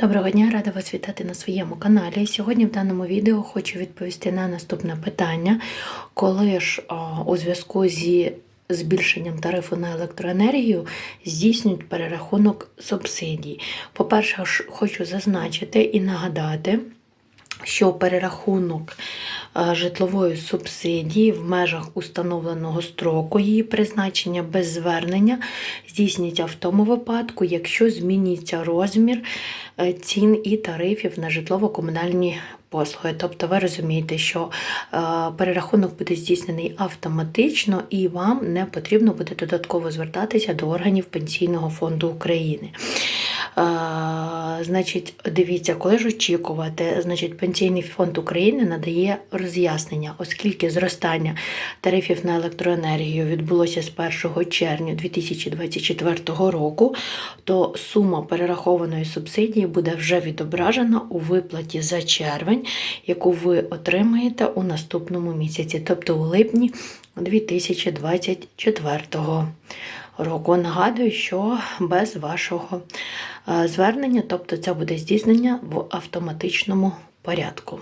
Доброго дня, рада вас вітати на своєму каналі. Сьогодні в даному відео хочу відповісти на наступне питання. Коли ж у зв'язку зі збільшенням тарифу на електроенергію здійснюють перерахунок субсидій? По-перше, хочу зазначити і нагадати, що перерахунок житлової субсидії в межах установленого строку її призначення без звернення здійснюється в тому випадку, якщо змінюється розмір е, цін і тарифів на житлово-комунальні послуги. Тобто ви розумієте, що е, перерахунок буде здійснений автоматично і вам не потрібно буде додатково звертатися до органів Пенсійного фонду України. Значить, дивіться, коли ж очікувати, значить, Пенсійний фонд України надає роз'яснення, оскільки зростання тарифів на електроенергію відбулося з 1 червня 2024 року, то сума перерахованої субсидії буде вже відображена у виплаті за червень, яку ви отримаєте у наступному місяці, тобто у липні 2024 року. Нагадую, що без вашого е, звернення, тобто це буде здійснення в автоматичному порядку.